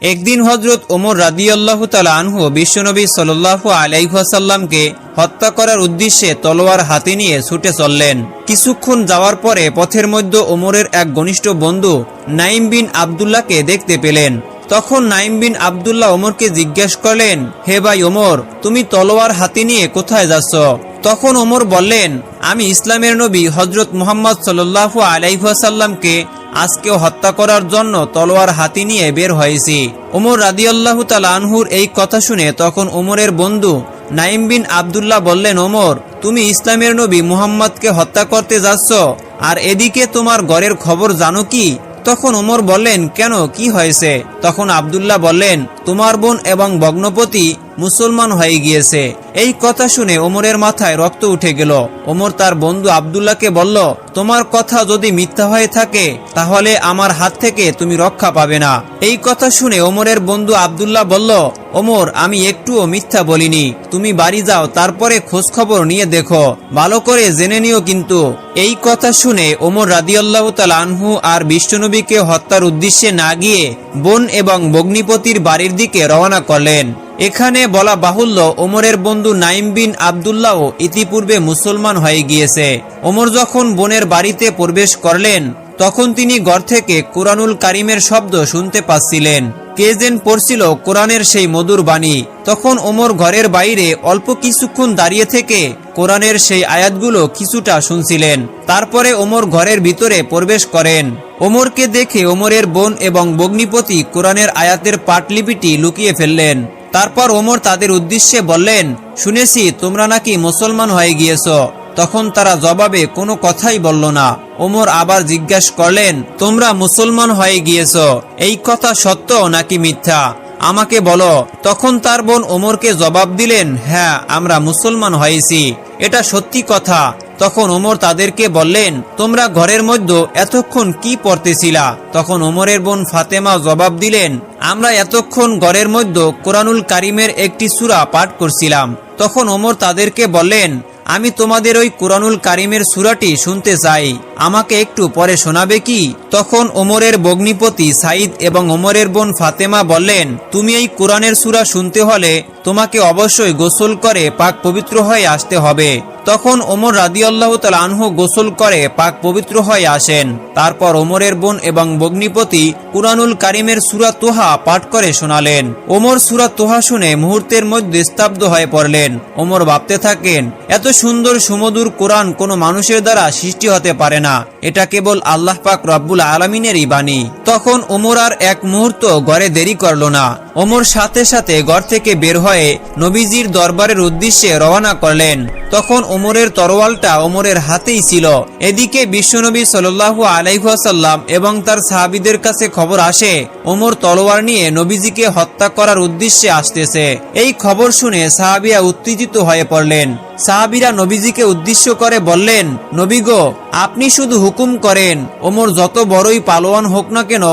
একদিন হজরত ওমর রাদিয়াল্লাহু তালা আনহু বিশ্বনবী সাল্লাহ আলাইহাসাল্লামকে হত্যা করার উদ্দেশ্যে তলোয়ার হাতে নিয়ে ছুটে চললেন। কিছুক্ষণ যাওয়ার পরে পথের মধ্যে ওমরের এক ঘনিষ্ঠ বন্ধু নাইম বিন আবদুল্লাহকে দেখতে পেলেন। তখন নাইম বিন আবদুল্লাহ ওমরকে জিজ্ঞেস করলেন, হে ভাই ওমর, তুমি তলোয়ার হাতে নিয়ে কোথায় যাচ্ছ? তখন ওমর বললেন, আমি ইসলামের নবী হজরত মুহাম্মদ সাল্লাহ আলাইহাসাল্লামকে আজকেও হত্যা করার জন্য তলোয়ার হাতি নিয়ে বের হয়েছি। ওমর রাদিয়াল্লাহ আনহুর এই কথা শুনে তখন ওমরের বন্ধু নাইম বিন আবদুল্লাহ বললেন ওমর তুমি ইসলামের নবী মুহাম্মদকে হত্যা করতে যাচ্ছ, আর এদিকে তোমার ঘরের খবর জানো কি? তখন ওমর বললেন, কেন? কি হয়েছে? তখন আবদুল্লাহ বললেন, তোমার বোন এবং ভগ্নপতি মুসলমান হয়ে গিয়েছে। এই কথা শুনে ওমরের মাথায় রক্ত উঠে গেল। ওমর তার বন্ধু আবদুল্লাহকে বলল, তোমার কথা যদি মিথ্যা হয়ে থাকে, তাহলে আমার হাত থেকে তুমি রক্ষা পাবে না। এই কথা শুনে ওমরের বন্ধু আবদুল্লাহ বলল, ওমর, আমি একটুও মিথ্যা বলিনি। তুমি বাড়ি যাও, তারপরে খোঁজ খবর নিয়ে দেখো। ভালো করে জেনে নিও কিন্তু। এই কথা শুনে ওমর রাদিয়াল্লাহ তাল আনহু আর বিশ্বনবীকে হত্যার উদ্দেশ্যে না গিয়ে বোন এবং বগ্নিপতির বাড়ির দিকে রওনা করলেন। এখানে বলা বাহুল্য, ওমরের বন্ধু নাইম বিন আবদুল্লাহ ইতিপূর্বে মুসলমান হয়ে গিয়েছে। ওমর যখন বোনের বাড়িতে প্রবেশ করলেন, তখন তিনি ঘর থেকে কোরআনুল কারিমের শব্দ শুনতে পাচ্ছিলেন। কে যেন পড়ছিল কোরআনের সেই মধুর বাণী। তখন ওমর ঘরের বাইরে অল্প কিছুক্ষণ দাঁড়িয়ে থেকে কোরআনের সেই আয়াতগুলো কিছুটা শুনছিলেন। তারপরে ওমর ঘরের ভিতরে প্রবেশ করেন। ওমরকে দেখে ওমরের বোন এবং বগ্নিপতি কোরআনের আয়াতের পাটলিপিটি লুকিয়ে ফেললেন। তারপর ওমর তাদের উদ্দেশ্যে বললেন, শুনেছি তোমরা নাকি মুসলমান হয়ে গিয়েছ। তখন তারা জবাবে, কোনো কথাই বলল না। ওমর আবার জিজ্ঞাসা করলেন, তোমরা মুসলমান হয়ে গিয়েছ, এই কথা সত্য নাকি মিথ্যা? আমাকে বলো। তখন তার বোন ওমরকে জবাব দিলেন হ্যাঁ আমরা মুসলমান হয়েছি। এটা সত্যি কথা। তখন ওমর তাদেরকে বললেন, তোমরা ঘরের মধ্যে এতক্ষণ কি পড়তেছিলা? তখন ওমরের বোন ফাতেমা জবাব দিলেন, আমরা এতক্ষণ ঘরের মধ্যে কোরআনুল কারিমের একটি সূরা পাঠ করছিলাম। তখন ওমর তাদেরকে বললেন, আমি তোমাদের ওই কোরআনুল কারিমের সুরাটি শুনতে চাই। আমাকে একটু পরে শোনাবে কি? তখন ওমরের বগ্নিপতি সাইদ এবং ওমরের বোন ফাতেমা বললেন, তুমি এই কোরআনের সুরা শুনতে হলে তোমাকে অবশ্যই গোসল করে পাক পবিত্র হয়ে আসতে হবে। তখন ওমর রাদিয়াল্লাহু তাআলা আনহু গোসল করে, পাক পবিত্র হয়ে আসেন। তারপর ওমরের বোন এবং বগ্নিপতি কুরআনুল কারিমের সূরা তোহা পাঠ করে শোনালেন। ওমর সুরা তোহা শুনে মুহূর্তের মধ্যে স্তব্ধ হয়ে পড়লেন। ওমর ভাবতে থাকেন, এত সুন্দর সুমধুর কোরআন কোনো মানুষের দ্বারা সৃষ্টি হতে পারে না। এটা কেবল আল্লাহ পাক রব্বুল আলমিনেরই বাণী। তখন ওমর আর এক মুহূর্ত ঘরে দেরি করল না। ওমর সাথে সাথে ঘর থেকে বের হয়ে নবীজির দরবারের উদ্দেশ্যে রওনা করলেন। তখন ওমরের তরোয়ালটা ওমরের হাতেই ছিল। এদিকে বিশ্বনবী সাল্লু আলাইহাসাল্লাম এবং তার সাহাবিদের কাছে খবর আসে, ওমর তলোয়ার নিয়ে নবীজিকে হত্যা করার উদ্দেশ্যে আসতেছে। এই খবর শুনে সাহাবিয়া উত্তেজিত হয়ে পড়লেন। সাহাবিরা নবীজিকে উদ্দেশ্য করে বললেন, নবী গো, আপনি শুধু হুকুম করেন, ওমর যত বড়ই পালোয়ান হোক না কেন,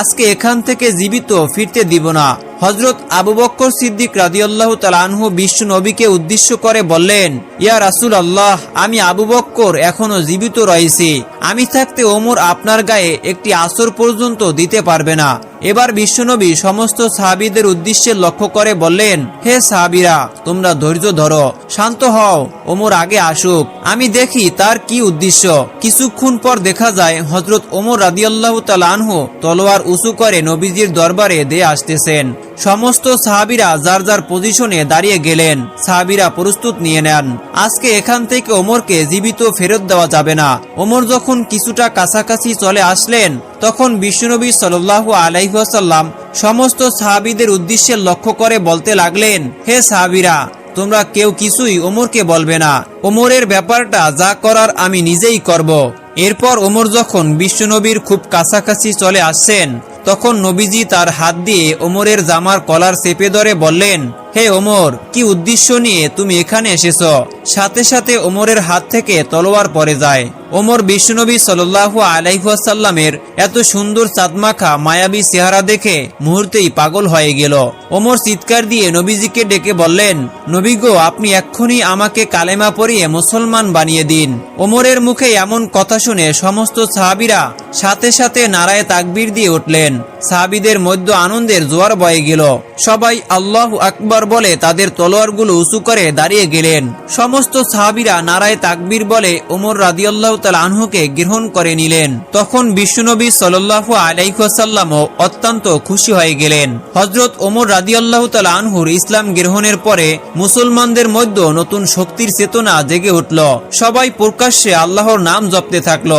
আজকে এখান থেকে জীবিত, ফিরতে দিব না। হজরত আবু বক্কর সিদ্দিক রাদিয়াল্লাহ তালানহু বিশ্ব নবীকে উদ্দেশ্য করে বললেন, ইয়া রাসুল আল্লাহ আমি আবু বক্কর, এখনও জীবিত রয়েছি। আমি থাকতে ওমর আপনার গায়ে একটি আসর পর্যন্ত দিতে পারবে না। এবার বিশ্বনবী সমস্ত সাহাবিদের উদ্দেশ্যে লক্ষ্য করে বললেন, হে সাহাবিরা, তোমরা ধৈর্য ধরো, শান্ত হও, ওমর আগে আসুক। আমি দেখি তার কি উদ্দেশ্য। কিছুক্ষণ পর দেখা যায় হজরত ওমর রাদিয়াল্লাহু তালানহু তলোয়ার উঁচু করে নবীজির দরবারে দে আসতেছেন। সমস্ত সাহাবিরা যার যার পজিশনে দাঁড়িয়ে গেলেন, সাহাবিরা প্রস্তুত নিয়ে নেন। আজকে এখান থেকে ওমরকে জীবিত ফেরত দেওয়া যাবে না। ওমর যখন কিছুটা কাছাকাছি চলে আসলেন, তখন বিশ্বনবী সাল্লাল্লাহু আলাইহাসাল্লাম সমস্ত সাহাবিদের উদ্দেশ্যে লক্ষ্য করে বলতে লাগলেন, হে সাহাবিরা, তোমরা কেউ কিছুই ওমরকে বলবে না। ওমরের ব্যাপারটা যা করার আমি নিজেই করব। এরপর ওমর যখন বিশ্বনবীর খুব কাছাকাছি চলে আসছেন তখন নবীজি তার হাত দিয়ে ওমরের জামার কলার চেপে ধরে বললেন হে ওমর, কি উদ্দেশ্য নিয়ে তুমি এখানে এসেছ? সাথে সাথে ওমরের হাত থেকে তলোয়ার পড়ে যায়। ওমর বিশ্বনবী সাল্লাহু আলাইহাসাল্লামের এত সুন্দর চাঁদমাখা, মায়াবী চেহারা দেখে মুহূর্তেই পাগল হয়ে গেল। ওমর চিৎকার দিয়ে নবীজিকে ডেকে বললেন, নবী গো, আপনি এক্ষুনি আমাকে কালেমা পরিয়ে মুসলমান বানিয়ে দিন। ওমরের মুখে এমন কথা শুনে সমস্ত সাহাবিরা সাথে সাথে নারায় তাকবির দিয়ে উঠলেন। সাহাবিদের মধ্য আনন্দের জোয়ার বয়ে গেল। সবাই আল্লাহ আকবর বলে তাদের তলোয়ারগুলো উঁচু করে দাঁড়িয়ে গেলেন। সমস্ত সাহাবিরা নারায় তাকবীর বলে ওমর রাদিয়াল্লাহ তাল আনহুকে গ্রহণ করে নিলেন। তখন বিশ্বনবী সাল্লাহ আলাইসাল্লামও অত্যন্ত খুশি হয়ে গেলেন। হজরত ওমর রাদিয়াল্লাহ তাল আনহুর ইসলাম গ্রহণের পরে মুসলমানদের মধ্যে নতুন শক্তির চেতনা জেগে উঠল। সবাই প্রকাশ্যে আল্লাহর নাম জপতে থাকল।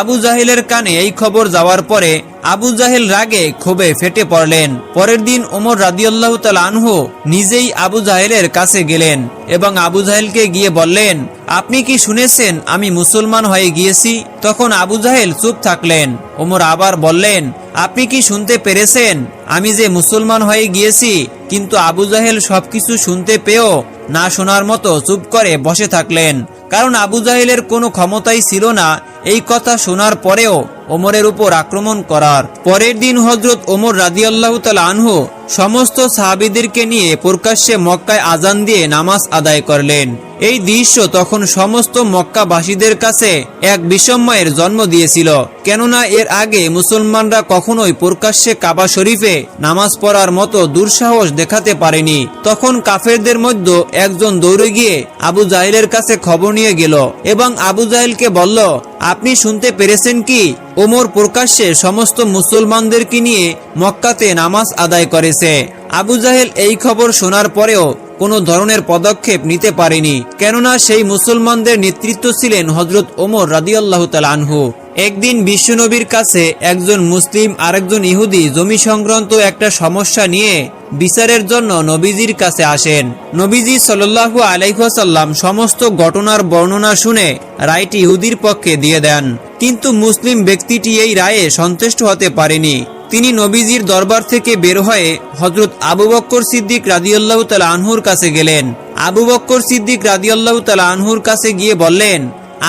আবু জাহিলের কানে এই খবর যাওয়ার পরে আবু জাহেল রাগে ক্ষোভে ফেটে পড়লেন। পরের দিন ওমর রাদিয়াল্লাহ তাল আনহু নিজেই আবু জাহেলের কাছে গেলেন এবং আবু জাহেলকে গিয়ে বললেন, আপনি কি শুনেছেন আমি মুসলমান হয়ে গিয়েছি? তখন আবু জাহেল চুপ থাকলেন। ওমর আবার বললেন, আপনি কি শুনতে পেরেছেন? আমি যে মুসলমান হয়ে গিয়েছি কিন্তু আবু জাহেল সবকিছু শুনতে পেয়েও না শোনার মতো চুপ করে বসে থাকলেন। কারণ আবু জাহেলের কোনো ক্ষমতাই ছিল না। এই কথা শোনার পরেও ওমরের উপর আক্রমণ করার। পরের দিন হজরত ওমর রাজিয়াল্লাহ আনহু সমস্ত সাহাবিদেরকে নিয়ে প্রকাশ্যে মক্কায় আজান দিয়ে নামাজ আদায় করলেন। এই দৃশ্য তখন সমস্ত মক্কাবাসীদের কাছে এক বিস্ময়ের জন্ম দিয়েছিল। কেননা এর আগে মুসলমানরা কখনোই প্রকাশ্যে কাবা শরীফে নামাজ পড়ার মতো দুঃসাহস দেখাতে পারেনি। তখন কাফেরদের মধ্যে একজন দৌড়ে গিয়ে আবু জাহেলের কাছে খবর নিয়ে গেল এবং আবু জাহেলকে বলল, আপনি শুনতে পেরেছেন কি? ওমর প্রকাশ্যে সমস্ত মুসলমানদেরকে নিয়ে মক্কাতে নামাজ আদায় করেছে। আবু জাহেল এই খবর শোনার পরেও কোনো ধরনের পদক্ষেপ নিতে পারেনি। কেননা সেই মুসলমানদের নেতৃত্ব ছিলেন হজরত ওমর রাদিয়াল্লাহ তাল আনহু। একদিন বিশ্বনবীর কাছে একজন মুসলিম আরেকজন ইহুদি জমি সংক্রান্ত একটা সমস্যা নিয়ে বিচারের জন্য নবীজির কাছে আসেন। নবীজি সাল্লাল্লাহু আলাইহাসাল্লাম সমস্ত ঘটনার বর্ণনা শুনে রায়টি ইহুদির পক্ষে দিয়ে দেন। কিন্তু মুসলিম ব্যক্তিটি এই রায়ে সন্তুষ্ট হতে পারেনি। তিনি নবীজির দরবার থেকে বের হয়ে হজরত আবু বক্কর সিদ্দিক রাদিয়াল্লাহ তালা আনহুর কাছে গেলেন। আবু বক্কর সিদ্দিক রাদিয়াল্লাহ তালা আনহুর কাছে গিয়ে বললেন,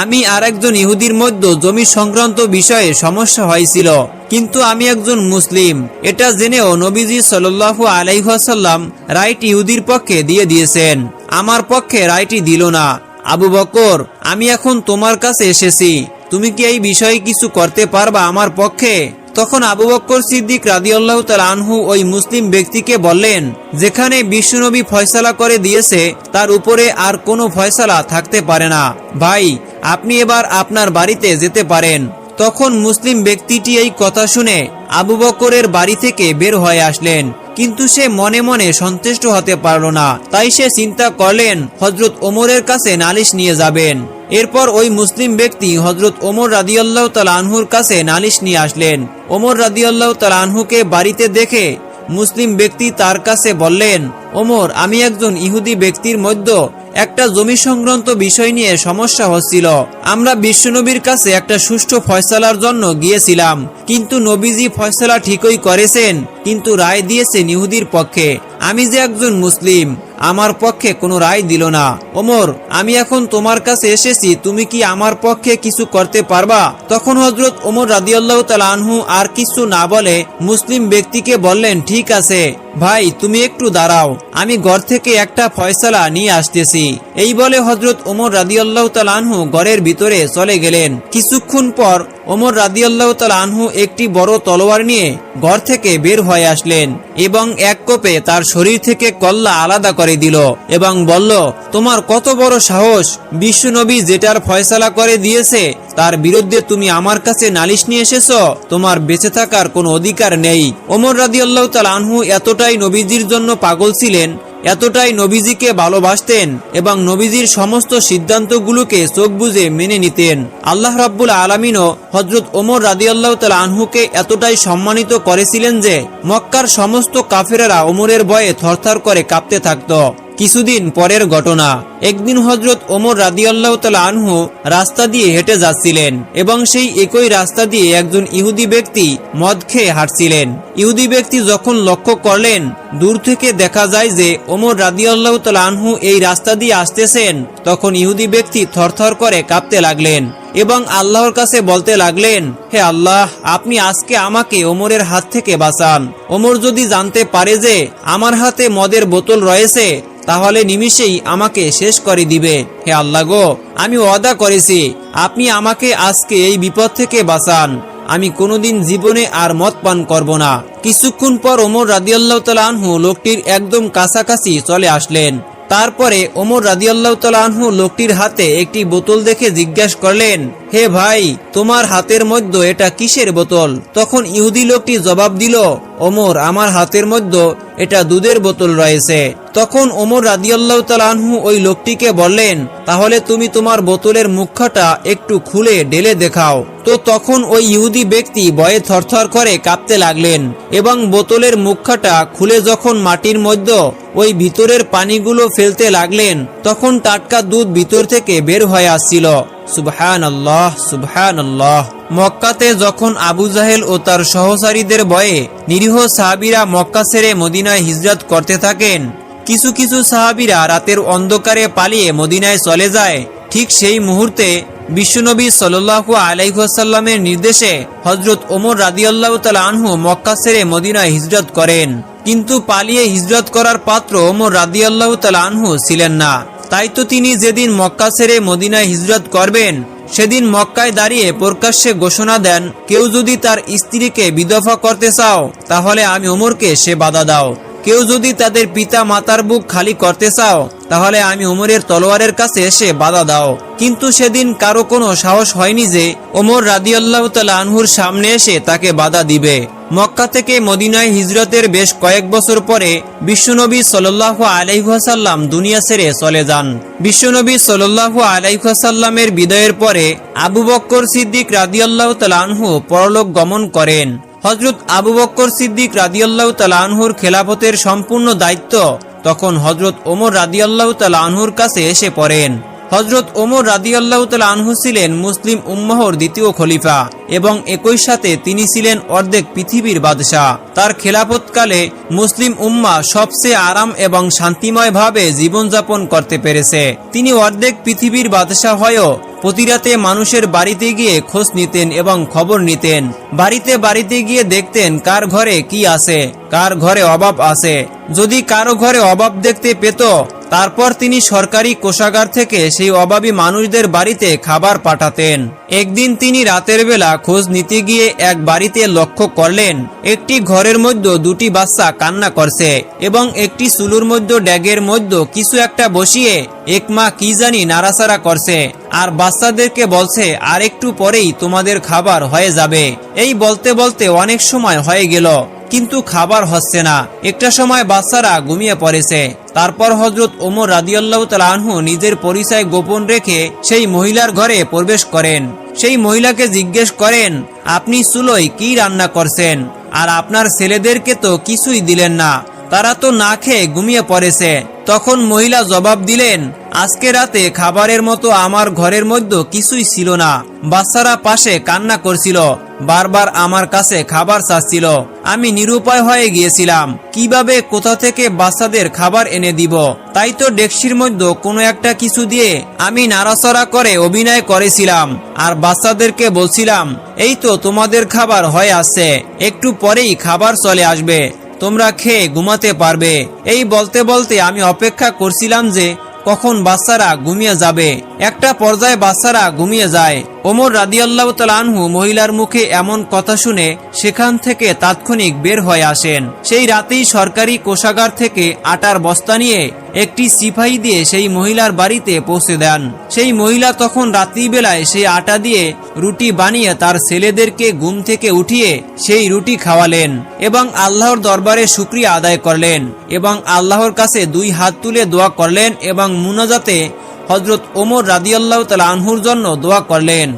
আমি আর একজন ইহুদির মধ্যে জমি সংক্রান্ত বিষয়ে সমস্যা হয়েছিল, কিন্তু আমি একজন মুসলিম। এটা জেনেও নবীজি সাল্লাল্লাহু আলাইহাসাল্লাম রাইট ইহুদির পক্ষে দিয়ে দিয়েছেন। আমার পক্ষে রায়টি দিল না। আবু বকর, আমি এখন তোমার কাছে এসেছি। তুমি কি এই বিষয়ে কিছু করতে পারবা আমার পক্ষে? তখন আবু বক্কর সিদ্দিক রাদিয়াল্লাহু তাআলা আনহু ওই মুসলিম ব্যক্তিকে বললেন, যেখানে বিশ্বনবী ফয়সালা করে দিয়েছে, তার উপরে আর কোনো ফয়সালা থাকতে পারে না। ভাই, আপনি এবার আপনার বাড়িতে যেতে পারেন। তখন মুসলিম ব্যক্তিটি এই কথা শুনে আবু বকরের বাড়ি থেকে বের হয়ে আসলেন। কিন্তু সে মনে মনে সন্তুষ্ট হতে পারল না। তাই সে চিন্তা করলেন হজরত ওমরের কাছে নালিশ নিয়ে যাবেন। এরপর ওই মুসলিম ব্যক্তি হজরত ওমর রাদিয়াল্লাহ তালা আনহুর কাছে নালিশ নিয়ে আসলেন। ওমর রাদিয়াল্লাহ তালা আনহুকে বাড়িতে দেখে মুসলিম ব্যক্তি তার কাছে বললেন, ওমর, আমি একজন ইহুদি ব্যক্তির মধ্যে একটা জমি সংক্রান্ত বিষয় নিয়ে সমস্যা হচ্ছিল। আমরা বিশ্বনবীর কাছে একটা সুষ্ঠু ফয়সালার জন্য গিয়েছিলাম, কিন্তু নবীজি ফয়সলা ঠিকই করেছেন, কিন্তু রায় দিয়েছে ইহুদির পক্ষে। আমি যে একজন মুসলিম আমার পক্ষে কোনো রায় দিল না। ওমর, আমি এখন তোমার কাছে এসেছি, তুমি কি আমার পক্ষে কিছু করতে পারবা? তখন হজরত ওমর রাদিয়াল্লাহ তালা আনহু আর কিছু না বলে মুসলিম ব্যক্তিকে বললেন, ঠিক আছে, ভাই, তুমি একটু দাঁড়াও, আমি ঘর থেকে একটা ফয়সালা নিয়ে আসতেছি। এই বলে হজরত ওমর রাদিয়াল্লাহ তালা আনহু ঘরের ভিতরে চলে গেলেন। কিছুক্ষণ পর ওমর রাদিয়াল্লাহ তালা আনহু একটি বড় তলোয়ার নিয়ে ঘর থেকে বের হয়ে আসলেন এবং এক কোপে তার শরীর থেকে কল্লা আলাদা করে দিল এবং বলল, তোমার কত বড় সাহস! বিশ্বনবী যেটার ফয়সালা করে দিয়েছে, তার বিরুদ্ধে তুমি আমার কাছে নালিশ নিয়ে এসেছ, তোমার বেঁচে থাকার কোনো অধিকার নেই। ওমর রাদিয়াল্লাহ তাল আনহু এতটাই নবীজির জন্য পাগল ছিলেন এতটাই নবীজিকে ভালোবাসতেন এবং নবীজির সমস্ত সিদ্ধান্তগুলোকে চোখ বুঝে মেনে নিতেন। আল্লাহ রাব্বুল আলমিনও হজরত ওমর রাদিয়াল্লাহ তাল আনহুকে এতটাই সম্মানিত করেছিলেন যে মক্কার সমস্ত কাফেরেরা ওমরের ভয়ে থরথর করে কাঁপতে থাকত। কিছুদিন পরের ঘটনা। একদিন হজরত ওমর রাদিয়াল্লাহ তালা আনহু রাস্তা দিয়ে হেঁটে যাচ্ছিলেন এবং সেই একই রাস্তা দিয়ে একজন ইহুদি ব্যক্তি মদ খেয়ে হাঁটছিলেন। ইহুদি ব্যক্তি যখন লক্ষ্য করলেন, দূর থেকে দেখা যায় যে ওমর রাদিয়াল্লাহ তালা আনহু এই রাস্তা দিয়ে আসতেছেন, তখন ইহুদি ব্যক্তি থরথর করে কাঁপতে লাগলেন এবং আল্লাহর কাছে বলতে লাগলেন, হে আল্লাহ, আপনি আজকে আমাকে ওমরের হাত থেকে বাঁচান। ওমর যদি জানতে পারে যে আমার হাতে মদের বোতল রয়েছে, তাহলে নিমিষেই আমাকে শেষ করে দিবে। হে আল্লাহ গো, আমি ওয়াদা করেছি, আপনি আমাকে আজকে এই বিপদ থেকে বাঁচান। আমি কোনোদিন জীবনে আর মদ পান করব না। কিছুক্ষণ পর ওমর রাদিয়াল্লাহু তালাহু লোকটির একদম কাছাকাছি চলে আসলেন। তারপরে ওমর রাদিয়াল্লাহু তালাহু লোকটির হাতে একটি বোতল দেখে জিজ্ঞাসা করলেন, হে ভাই, তোমার হাতের মধ্যে এটা কিসের বোতল? তখন ইহুদি লোকটি জবাব দিল ওমর আমার হাতের মধ্যে এটা দুধের বোতল রয়েছে। তখন ওমর রাদিয়াল্লাহু তাআলা আনহু ওই লোকটিকে বললেন, তাহলে তুমি তোমার বোতলের মুখটা একটু খুলে ঢেলে দেখাও। তো তখন ওই ইহুদি ব্যক্তি বয়ে থরথর করে কাঁপতে লাগলেন এবং বোতলের মুখটা খুলে যখন মাটির মধ্যে ওই ভিতরের পানিগুলো ফেলতে লাগলেন, তখন টাটকা দুধ ভিতর থেকে বের হয়ে আসছিল। সুবহান আল্লাহ সুবহান আল্লাহ মক্কাতে যখন আবু জাহেল ও তার সহচারীদের বয়ে নিরীহ সাহাবিরা মক্কা ছেড়ে মদিনায় হিজরত করতে থাকেন, কিছু কিছু সাহাবিরা রাতের অন্ধকারে পালিয়ে মদিনায় চলে যায়। ঠিক সেই মুহূর্তে বিশ্বনবী সাল্লাহু আলাইসাল্লামের নির্দেশে হজরত ওমর রাদিয়াল্লাহু তালা আনহু মক্কা ছেড়ে মদিনায় হিজরত করেন। কিন্তু পালিয়ে হিজরত করার পাত্র ওমর রাদিয়াল্লাহু তালা আনহু ছিলেন না। তাই তো তিনি যেদিন মক্কা ছেড়ে মদিনায় হিজরত করবেন, সেদিন মক্কায় দাঁড়িয়ে প্রকাশ্যে ঘোষণা দেন, কেউ যদি তার স্ত্রীকে বিধবা করতে চাও, তাহলে আমি ওমরকে সে বাধা দাও। কেউ যদি তাদের পিতা মাতার বুক খালি করতে চাও, তাহলে আমি ওমরের তলোয়ারের কাছে এসে বাধা দাও। কিন্তু সেদিন কারও কোনো সাহস হয়নি যে, ওমর রাদিয়াল্লাহু তাআলা আনহুর সামনে এসে তাকে বাধা দিবে। মক্কা থেকে মদিনায় হিজরতের বেশ কয়েক বছর পরে বিশ্বনবী সাল্লাল্লাহু আলাইহি ওয়াসাল্লাম দুনিয়া ছেড়ে চলে যান। বিশ্বনবী সাল্লাল্লাহু আলাইহি ওয়াসাল্লামের বিদায়ের পরে আবু বক্কর সিদ্দিক রাদিয়াল্লাহু তাআলা আনহু পরলোক গমন করেন। হজরত আবু বক্কর সিদ্দিক রাদিয়াল্লাহু তাআলা আনহুর খেলাফতের সম্পূর্ণ দায়িত্ব তখন হজরত ওমর রাদিয়াল্লাহু তাআলা আনহুর কাছে এসে পড়েন। হজরত ওমর রাদিয়াল্লাহু তাআলা আনহু ছিলেন মুসলিম উম্মাহর দ্বিতীয় খলিফা। এবং একই সাথে তিনি ছিলেন অর্ধেক পৃথিবীর বাদশাহ। তার খেলাফতকালে মুসলিম উম্মা সবচেয়ে আরাম এবং শান্তিময়ভাবে জীবনযাপন করতে পেরেছে। তিনি অর্ধেক পৃথিবীর বাদশাহ হয়েও প্রতিরাতে মানুষের বাড়িতে গিয়ে খোঁজ নিতেন এবং খবর নিতেন। বাড়িতে বাড়িতে গিয়ে দেখতেন কার ঘরে কি আছে, কার ঘরে অভাব আছে। যদি কারও ঘরে অভাব দেখতে পেত, তারপর তিনি সরকারি কোষাগার থেকে সেই অভাবী মানুষদের বাড়িতে খাবার পাঠাতেন। একদিন তিনি রাতের বেলা খোঁজ নিতে গিয়ে এক বাড়িতে লক্ষ্য করলেন, একটি ঘরের মধ্যে দুটি বাচ্চা কান্না করছে এবং একটি চুলুর মধ্যে ড্যাগের মধ্যে কিছু একটা বসিয়ে এক মা কি জানি নাড়াচাড়া করছে। আর বাচ্চাদেরকে বলছে, আর একটু পরেই তোমাদের খাবার হয়ে যাবে। এই বলতে বলতে অনেক সময় হয়ে গেল। কিন্তু খাবার হচ্ছে না। একটা সময় বাচ্চারা ঘুমিয়ে পড়েছে। তারপর হজরত ওমর রাদিয়াল্লাহ আনহু নিজের পরিচয় গোপন রেখে সেই মহিলার ঘরে প্রবেশ করেন। সেই মহিলাকে জিজ্ঞেস করেন, আপনি চুলোয় কি রান্না করছেন? আর আপনার ছেলেদেরকে তো কিছুই দিলেন না। তারা তো না খেয়ে ঘুমিয়ে পড়েছে। তখন মহিলা জবাব দিলেন, আজকে রাতে খাবারের মতো আমার ঘরের মধ্যে কিছুই ছিল না। বাচ্চারা পাশে কান্না করছিল, বারবার আমার কাছে খাবার চাচ্ছিল। আমি নিরুপায় হয়ে গিয়েছিলাম, কীভাবে কোথা থেকে বাচ্চাদের খাবার এনে দিব? তাই তো ডেক্সির মধ্যে কোনো একটা কিছু দিয়ে আমি নাড়াচড়া করে অভিনয় করেছিলাম, আর বাচ্চাদেরকে বলছিলাম, এই তো তোমাদের খাবার হয়ে আসছে, একটু পরেই খাবার চলে আসবে। তোমরা খেয়ে ঘুমাতে পারবে। এই বলতে বলতে আমি অপেক্ষা করছিলাম যে কখন বাচ্চারা ঘুমিয়ে যাবে? একটা পর্যায়ে বাচ্চারা ঘুমিয়ে যায়। ওমর রাদিয়াল্লাহ আনহু মহিলার মুখে এমন কথা শুনে সেখান থেকে তাৎক্ষণিক বের হয়ে আসেন। সেই রাতেই সরকারি কোষাগার থেকে আটার বস্তা নিয়ে একটি সিপাহী দিয়ে সেই মহিলার বাড়িতে পৌঁছে দেন। সেই মহিলা তখন রাত্রিবেলায় সেই আটা দিয়ে রুটি বানিয়ে তার ছেলেদেরকে ঘুম থেকে উঠিয়ে সেই রুটি খাওয়ালেন এবং আল্লাহর দরবারে শুক্রিয়া আদায় করলেন এবং আল্লাহর কাছে দুই হাত তুলে দোয়া করলেন এবং মুনাজাতে হজরত ওমর রাদিয়াল্লাহ তালা আনহুর জন্য দোয়া করলেন।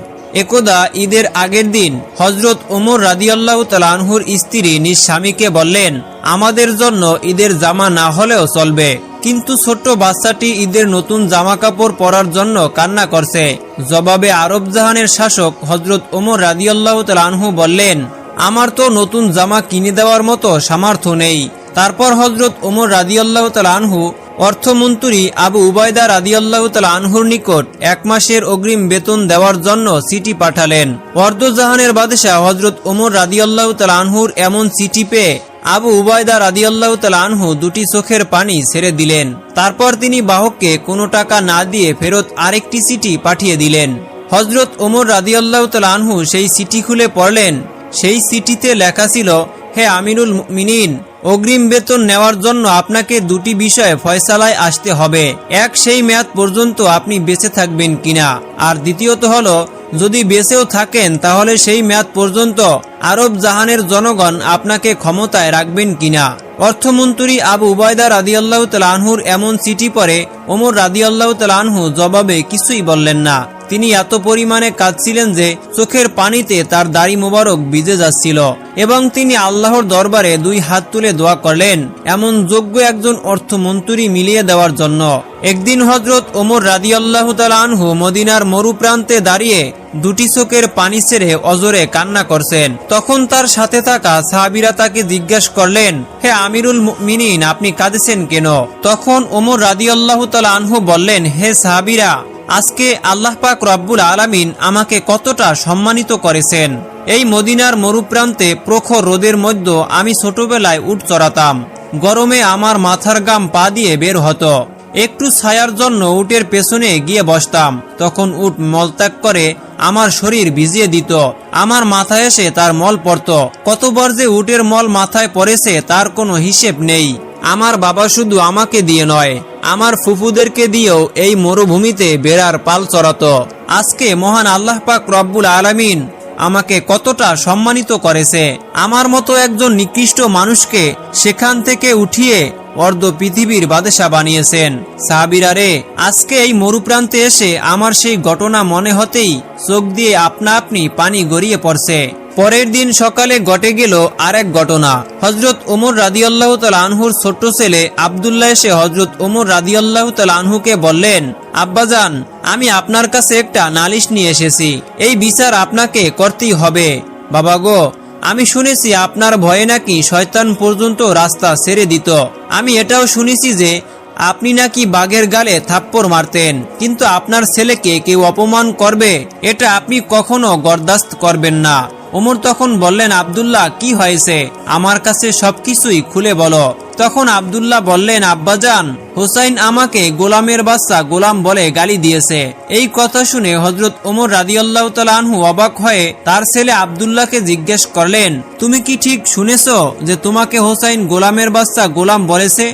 একদা ঈদের আগের দিন হজরত ওমর রাদিয়াল্লাহ তালা আনহুর স্ত্রী নিজ স্বামীকে বললেন, আমাদের জন্য ঈদের জামা না হলেও চলবে। কিন্তু ছোট্ট বাচ্চাটি ঈদের নতুন জামা কাপড় পরার জন্য কান্না করছে। জবাবে আরব জাহানের শাসক হজরত ওমর রাদিয়াল্লাহ তালা আনহু বললেন, আমার তো নতুন জামা কিনে দেওয়ার মতো সামর্থ্য নেই। তারপর হজরত ওমর রাদিয়াল্লাহ তালা আনহু অর্থমন্ত্রী আবু উবায়দা রাদিয়াল্লাহ তালা আনহুর নিকট এক মাসের অগ্রিম বেতন দেওয়ার জন্য চিঠি পাঠালেন। অর্ধজাহানের বাদশাহ হজরত ওমর রাদিয়াল্লাহ তালা আনহুর এমন চিঠি পেয়ে আবু উবায়দা রাদিয়াল্লাহ তালা আনহু দুটি চোখের পানি ছেড়ে দিলেন। তারপর তিনি বাহককে কোনো টাকা না দিয়ে ফেরত আরেকটি চিঠি পাঠিয়ে দিলেন। হজরত ওমর রাদিয়াল্লাহ আনহু সেই চিঠি খুলে পড়লেন। সেই চিঠিতে লেখা ছিল, হে আমিরুল মিনিন অগ্রিম বেতন নেওয়ার জন্য আপনাকে দুটি বিষয়ে ফয়সালায় আসতে হবে। এক, সেই মেয়াদ পর্যন্ত আপনি বেঁচে থাকবেন কিনা। আর দ্বিতীয়ত হলো, যদি বেঁচেও থাকেন, তাহলে সেই মেয়াদ পর্যন্ত আরব জাহানের জনগণ আপনাকে ক্ষমতায় রাখবেন কিনা। অর্থমন্ত্রী আবু উবায়দা রাদিয়াল্লাহ তালানহুর এমন চিঠি পরে ওমর রাদিয়াল্লাহ তালানহু জবাবে কিছুই বললেন না। তিনি এত পরিমাণে কাঁদছিলেন যে চোখের পানিতে তার দাড়ি মোবারক ভিজে যাচ্ছিল এবং তিনি আল্লাহর দরবারে দুই হাত তুলে দোয়া করলেন, এমন যোগ্য একজন অর্থমন্ত্রী মিলিয়ে দেওয়ার জন্য। একদিন হজরত ওমর রাদিয়াল্লাহ আনহু মদিনার মরুপ্রান্তে দাঁড়িয়ে দুটি চোখের পানি ছেড়ে অজরে কান্না করছেন। তখন তার সাথে থাকা সাহাবিরা তাকে জিজ্ঞাসা করলেন, হে আমিরুল মিনিন আপনি কাঁদেছেন কেন? তখন ওমর রাদিয়াল্লাহ আনহু বললেন, হে সাহাবিরা আজকে আল্লাহ পাক রব্বুল আলামিন আমাকে কতটা সম্মানিত করেছেন। এই মদিনার মরুপ্রান্তে প্রখর রোদের মধ্যে আমি ছোটবেলায় উট চড়াতাম। গরমে আমার মাথার গাম পা দিয়ে বের হতো। একটু ছায়ার জন্য উটের পেছনে গিয়ে বসতাম। তখন উট মলত্যাগ করে আমার শরীর ভিজিয়ে দিত। আমার মাথায় এসে তার মল পড়ত। কতবার যে উটের মল মাথায় পড়েছে তার কোনো হিসেব নেই। আমার বাবা শুধু আমাকে দিয়ে নয়, আমার ফুফুদেরকে দিয়েও এই মরুভূমিতে বেড়ার পাল চড়াতো। আজকে মহান আল্লাহ পাক রব্বুল আলামিন আমাকে কতটা সম্মানিত করেছে। আমার মতো একজন নিকৃষ্ট মানুষকে সেখান থেকে উঠিয়ে অর্ধ পৃথিবীর বাদেশা বানিয়েছেন। সাহাবিরা রে, আজকে এই মরুপ্রান্তে এসে আমার সেই ঘটনা মনে হতেই চোখ দিয়ে আপনা আপনি পানি গড়িয়ে পড়ছে। পরের দিন সকালে ঘটে গেল আরেক ঘটনা। হজরত ওমর রাদিয়াল্লাহ তাল আনহুর ছোট্ট ছেলে আবদুল্লাহ এসে হজরত ওমর রাদিয়াল্লাহ তাল আনহুকে বললেন আব্বাজান আমি আপনার কাছে একটা নালিশ নিয়ে এসেছি। এই বিচার আপনাকে করতেই হবে। বাবা গো, আমি শুনেছি আপনার ভয়ে নাকি শয়তান পর্যন্ত রাস্তা ছেড়ে দিত। আমি এটাও শুনেছি যে আপনি নাকি বাঘের গালে থাপ্পড় মারতেন, কিন্তু আপনার ছেলেকে কেউ অপমান করবে, এটা আপনি কখনো গরদাস্ত করবেন না। ওমর তখন বললেন, আব্দুল্লাহ, কি হয়েছে? আমার কাছে সবকিছুই খুলে বলো। তখন আব্দুল্লাহ বললেন, আব্বাজান, হুসাইন আমাকে গোলামের বাচ্চা গোলাম বলে গালি দিয়েছে। এই কথা শুনে হজরত ওমর রাদিয়াল্লাহ আনহু অবাক হয়ে তার ছেলে আবদুল্লাহকে জিজ্ঞেস করলেন, তুমি কি ঠিক শুনেছ যে তোমাকে হোসাইন গোলামের বাচ্চা গোলাম বলেছে?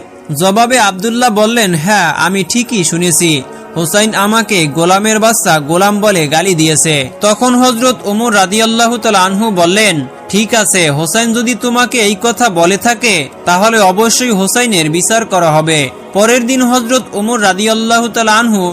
জবাবে আব্দুল্লাহ বললেন হ্যাঁ আমি ঠিকই শুনেছি। হোসাইন আমাকে গোলামের বাচ্চা গোলাম বলে গালি দিয়েছে। তখন হজরত ওমর রাদিয়াল্লাহ আনহু বললেন, ঠিক আছে, হোসাইন যদি তোমাকে এই কথা বলে থাকে, তাহলে অবশ্যই হোসাইনের বিচার করা হবে। পরের দিন হজরত ওমর রাদিয়াল্লাহ আনহু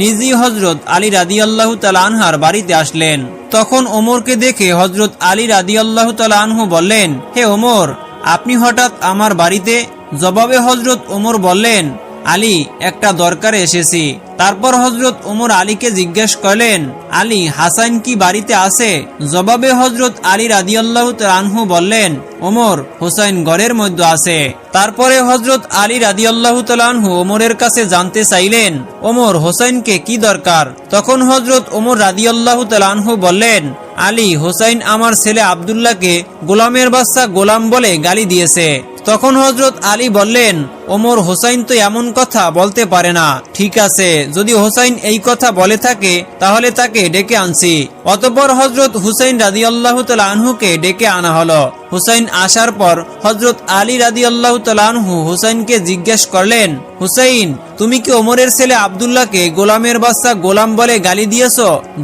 নিজেই হজরত আলী রাদিয়াল্লাহ আনহার বাড়িতে আসলেন। তখন ওমরকে দেখে হজরত আলী রাদিয়াল্লাহ আনহু বললেন, হে ওমর, আপনি হঠাৎ আমার বাড়িতে? জবাবে হজরত ওমর বললেন আলী, একটা দরকারে এসেছি। তারপর হজরত ওমর আলীকে জিজ্ঞেস করলেন, আলী, হাসান কি বাড়িতে আছে? জবাবে হজরত আলী রাদিয়াল্লাহ আনহু বললেন, ওমর, হোসাইন ঘরের মধ্যে আছে। তারপরে হজরত আলী রাদিয়াল্লাহ আনহু ওমরের কাছে জানতে চাইলেন, ওমর, হোসাইনকে কি দরকার? তখন হজরত ওমর রাদিয়াল্লাহ আনহু বললেন, আলী, হোসাইন আমার ছেলে আবদুল্লাহকে গোলামের বাচ্চা গোলাম বলে গালি দিয়েছে। তখন হজরত আলী বললেন, ওমর হোসাইন তো এমন কথা বলতে পারে না। ঠিক আছে, যদি হোসাইন এই কথা বলে থাকে, তাহলে তাকে ডেকে আনছি। অতপর হজরত হুসাইন রাজি আল্লাহ আনহুকে ডেকে আনা হলো। হুসাইন আসার পর হজরত আলী রাদি আল্লাহ আনহু হুসাইনকে জিজ্ঞেস করলেন, হুসাইন, তুমি কি ওমরের ছেলে আবদুল্লাহকে গোলামের বাচ্চা গোলাম বলে গালি দিয়েছ?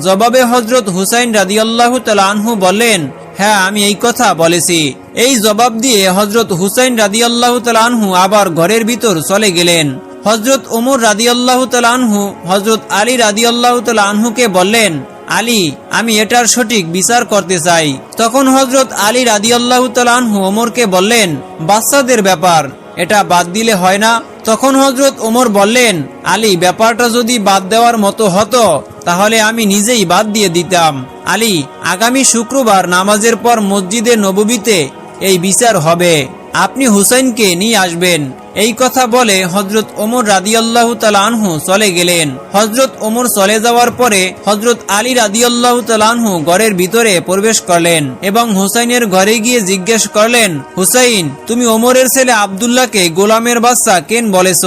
জবাবে হজরত হুসাইন রাদি আল্লাহ আনহু বললেন হ্যাঁ আমি এই কথা বলেছি। এই জবাব দিয়ে হজরত হুসাইন রাদিয়াল্লাহ আনহু আবার ঘরের ভিতর চলে গেলেন। হজরত ওমর রাদিয়াল্লাহ আনহু হজরত আলী রাদিয়াল্লাহ আনহুকে বললেন, আলী, আমি এটার সঠিক বিচার করতে চাই। তখন হজরত আলী রাদিয়াল্লাহ আনহু ওমরকে বললেন, বাচ্চাদের ব্যাপার, এটা বাদ দিলে হয় না। তখন হজরত ওমর বললেন, আলী, ব্যাপারটা যদি বাদ দেওয়ার মতো হতো তাহলে আমি নিজেই বাদ দিয়ে দিতাম। আলী, আগামী শুক্রবার নামাজের পর মসজিদে নববীতে এই বিচার হবে। আপনি হুসাইনকে নিয়ে আসবেন। এই কথা বলে হজরত ওমর রাদিয়াল্লাহু তাআলা আনহু চলে গেলেন। হজরত ওমর চলে যাওয়ার পরে হজরত আলী রাদিয়াল্লাহু তাআলা আনহু ঘরের ভিতরে প্রবেশ করলেন এবং হুসাইনের ঘরে গিয়ে জিজ্ঞেস করলেন, হুসাইন, তুমি ওমরের ছেলে আবদুল্লাহকে গোলামের বাচ্চা কেন বলেছ?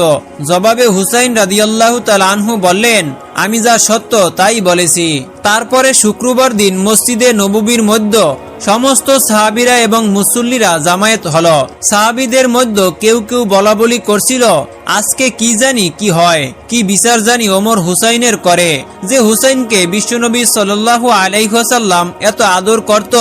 জবাবে হুসাইন রাদিয়াল্লাহু তাআলা আনহু বললেন আমি যা সত্য তাই বলেছি। তারপরে শুক্রবার দিন মসজিদে নববীর মধ্যে সমস্ত সাহাবিরা এবং মুসল্লিরা জামায়াত হল। সাহাবিদের মধ্যে কেউ কেউ বলা বলি করছিল। আজকে কি জানি কি হয়, কি বিচার জানি ওমর হুসাইনের করে। যে হুসাইনকে বিশ্বনবী সাল্লাল্লাহু আলাইহাসাল্লাম এত আদর করত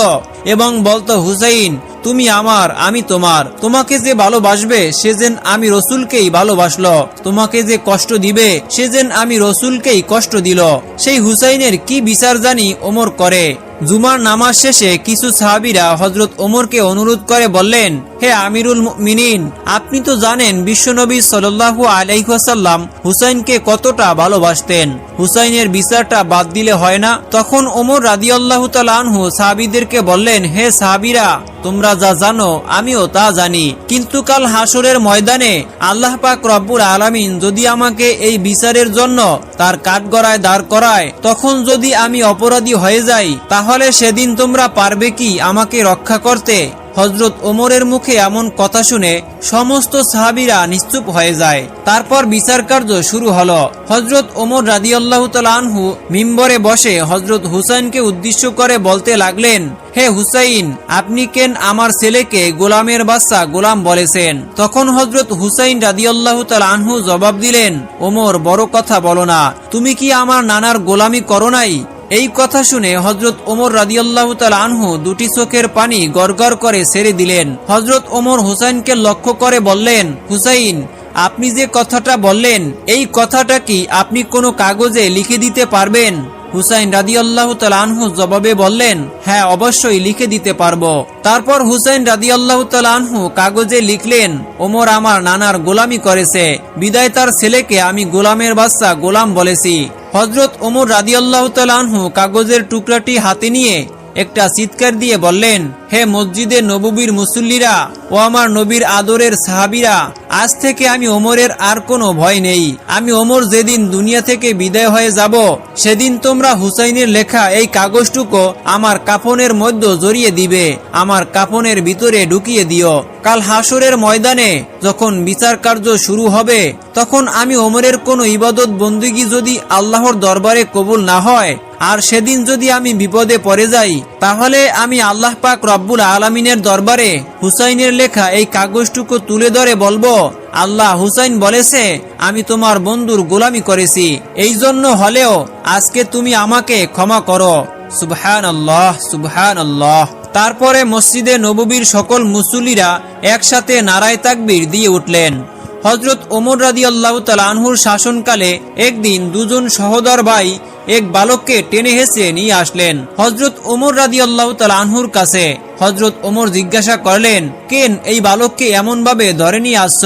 এবং বলতো, হুসাইন, তুমি আমার, আমি তোমার। তোমাকে যে ভালোবাসবে, সে যেন আমি রসুলকেই ভালোবাসলো। তোমাকে যে কষ্ট দিবে, সে যেন আমি রসুলকেই কষ্ট দিল। সেই হুসাইনের কি বিচার জানি ওমর করে। জুমার নামাজ শেষে কিছু সাহাবিরা হজরত ওমরকে অনুরোধ করে বললেন, হে আমিরুল মিনিন আপনি তো জানেন বিশ্বনবী সাল্লাল্লাহু আলাইহাসাল্লাম হুসাইনকে কতটা ভালোবাসতেন। হুসাইনের বিচারটা বাদ দিলে হয় না। তখন ওমর রাদিয়াল্লাহু তাআলা আনহু সাহাবিদেরকে বললেন, হে সাহাবিরা তোমরা যা জানো, আমিও তা জানি। কিন্তু কাল হাসরের ময়দানে আল্লাহ পাক রব্বুর আলামিন যদি আমাকে এই বিচারের জন্য তার কাঠগড়ায় দাঁড় করায়, তখন যদি আমি অপরাধী হয়ে যাই, তাহলে সেদিন তোমরা পারবে কি আমাকে রক্ষা করতে? হজরত ওমরের মুখে এমন কথা শুনে সমস্ত সাহাবিরা নিশ্চুপ হয়ে যায়। তারপর বিচার কার্য শুরু হলো। হজরত ওমর রাদিয়াল্লাহু তাআলা আনহু মিম্বরে বসে হজরত হুসাইনকে উদ্দেশ্য করে বলতে লাগলেন, হে হুসাইন, আপনি কেন আমার ছেলেকে গোলামের বাচ্চা গোলাম বলেছেন? তখন হজরত হুসাইন রাদিয়াল্লাহু তাআলা আনহু জবাব দিলেন, ওমর, বড় কথা বলো না। তুমি কি আমার নানার গোলামি করো নাই? এই কথা শুনে হজরত ওমর রাজিউল্লাহ তাল আনহু দুটি চোখের পানি গড়গড় করে সেরে দিলেন। হজরত ওমর হুসাইনকে লক্ষ্য করে বললেন, হুসাইন, আপনি যে কথাটা বললেন, এই কথাটা কি আপনি কোনো কাগজে লিখে দিতে পারবেন? হুসাইন রাদিয়াল্লাহু তাআলা আনহু জবাবে বললেন হ্যাঁ অবশ্যই লিখে দিতে পারব। তারপর হুসাইন রাদিয়াল্লাহু তাআলা আনহু কাগজে লিখলেন, ওমর আমার নানার গোলামি করেছে, বিদায় তার ছেলেকে আমি গোলামের বাচ্চা গোলাম বলেছি। হজরত ওমর রাদিয়াল্লাহু তাআলা আনহু কাগজের টুকরাটি হাতে নিয়ে একটা চিৎকার দিয়ে বললেন হে মসজিদে নববীর মুসল্লিরা ও আমার নবীর আদরের সাহাবিরা, আজ থেকে আমি ওমরের আর কোনো ভয় নেই। আমি ওমর যেদিন দুনিয়া থেকে বিদায় হয়ে যাব, সেদিন তোমরা হুসাইনের লেখা এই কাগজটুকু আমার কাফনের মধ্যে জড়িয়ে দিবে, আমার কাফনের ভিতরে ঢুকিয়ে দিও। কাল হাসরের ময়দানে যখন বিচার কার্য শুরু হবে, তখন আমি ওমরের কোনো ইবাদত বন্দিগি যদি আল্লাহর দরবারে কবুল না হয়, আর সেদিন যদি আমি বিপদে পড়ে যাই, তাহলে আমি আল্লাহ পাক রব্বুল আলমিনের দরবারে হুসাইনের লেখা এই কাগজটুকু তুলে ধরে বলব, আল্লাহ হুসাইন বলেছে, আমি তোমার বন্ধুর গোলামি করেছি। এই জন্য হলেও আজকে তুমি আমাকে ক্ষমা করো। সুবহান আল্লাহ সুবহান আল্লাহ তারপরে মসজিদে নববীর সকল মুসল্লিরা একসাথে নারায় তাকবির দিয়ে উঠলেন। হজরত ওমর রাদি আল্লাহ আনহুর শাসনকালে একদিন দুজন সহদর ভাই এক বালককে টেনে হেসে নিয়ে আসলেন। হজরত ওমর রাদি আল্লাহ আনহুর কাছে হজরত ওমর জিজ্ঞাসা করলেন, কেন এই বালককে এমন ভাবে ধরে নিয়ে আসছ?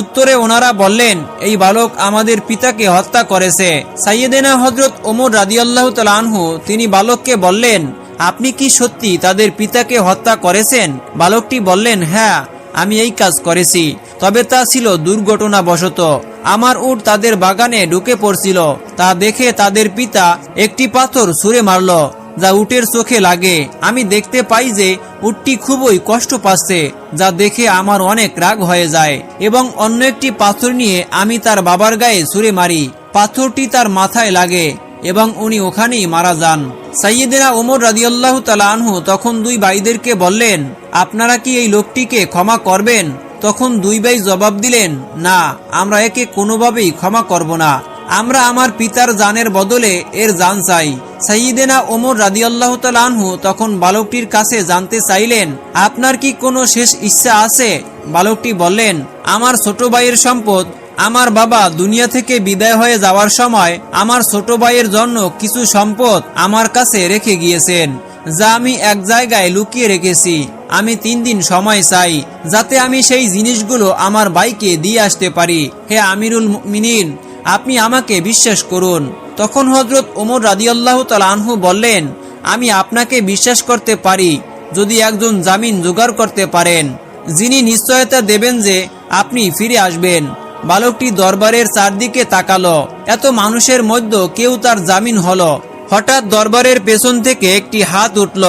উত্তরে ওনারা বললেন, এই বালক আমাদের পিতাকে হত্যা করেছে। সাইয়েদেনা হজরত ওমর রাদি আল্লাহ আনহু, তিনি বালককে বললেন, আপনি কি সত্যি তাদের পিতাকে হত্যা করেছেন? বালকটি বললেন হ্যাঁ আমি এই কাজ করেছি, তবে তা ছিল দুর্ঘটনাবশত। আমার উট তাদের বাগানে ঢুকে পড়ছিল। তা দেখে তাদের পিতা একটি পাথর ছুঁড়ে মারল, যা উটের চোখে লাগে। আমি দেখতে পাই যে উটটি খুবই কষ্ট পাচ্ছে, যা দেখে আমার অনেক রাগ হয়ে যায়। এবং অন্য একটি পাথর নিয়ে আমি তার বাবার গায়ে ছুঁড়ে মারি। পাথরটি তার মাথায় লাগে এবং উনি ওখানেই মারা যান। সাইয়েদেনা ওমর রাদিয়াল্লাহু তাআলা আনহু তখন দুই ভাইদেরকে বললেন, আপনারা কি এই লোকটিকে ক্ষমা করবেন? তখন দুই ভাই জবাব দিলেন, না, আমরা একে কোনোভাবেই ক্ষমা করব না। আমরা আমার পিতার জানের বদলে এর জান চাই। সাইদেনা ওমর রাদিয়াল্লাহু তাআলা আনহু তখন বালকটির কাছে জানতে চাইলেন, আপনার কি কোনো শেষ ইচ্ছা আছে? বালকটি বললেন, আমার ছোট ভাইয়ের সম্পদ, আমার বাবা দুনিয়া থেকে বিদায় হয়ে যাওয়ার সময় আমার ছোট ভাইয়ের জন্য কিছু সম্পদ আমার কাছে রেখে গিয়েছেন। যা আমি এক জায়গায় লুকিয়ে রেখেছি, আমি তিন দিন সময় চাই, যাতে আমি সেই জিনিসগুলো আমার বাইকে দিয়ে আসতে পারি। হে আমিরুল মিনিন আপনি আমাকে বিশ্বাস করুন। তখন হজরত ওমর রাদিয়াল্লাহ তাল আনহু বললেন, আমি আপনাকে বিশ্বাস করতে পারি, যদি একজন জামিন জোগাড় করতে পারেন। যিনি নিশ্চয়তা দেবেন যে আপনি ফিরে আসবেন। বালকটি দরবারের চারদিকে তাকালো, এত মানুষের মধ্যে কেউ তার জামিন হলো। হঠাৎ দরবারের পেছন থেকে একটি হাত উঠল।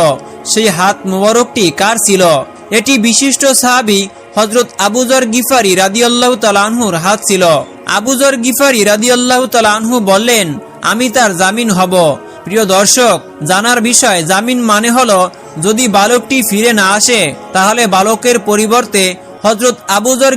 সেই হাত মোবারকটি কার ছিল? এটি বিশিষ্ট সাহাবি হজরত আবুজর গিফারি রাদিয়াল্লাহ তালানহুর হাত ছিল। আবুজর গিফারি রাদি রাদিয়াল্লাহ তালানহু বললেন, আমি তার জামিন হব। প্রিয় দর্শক, জানার বিষয় জামিন মানে হলো, যদি বালকটি ফিরে না আসে, তাহলে বালকের পরিবর্তে হজরত আবুজর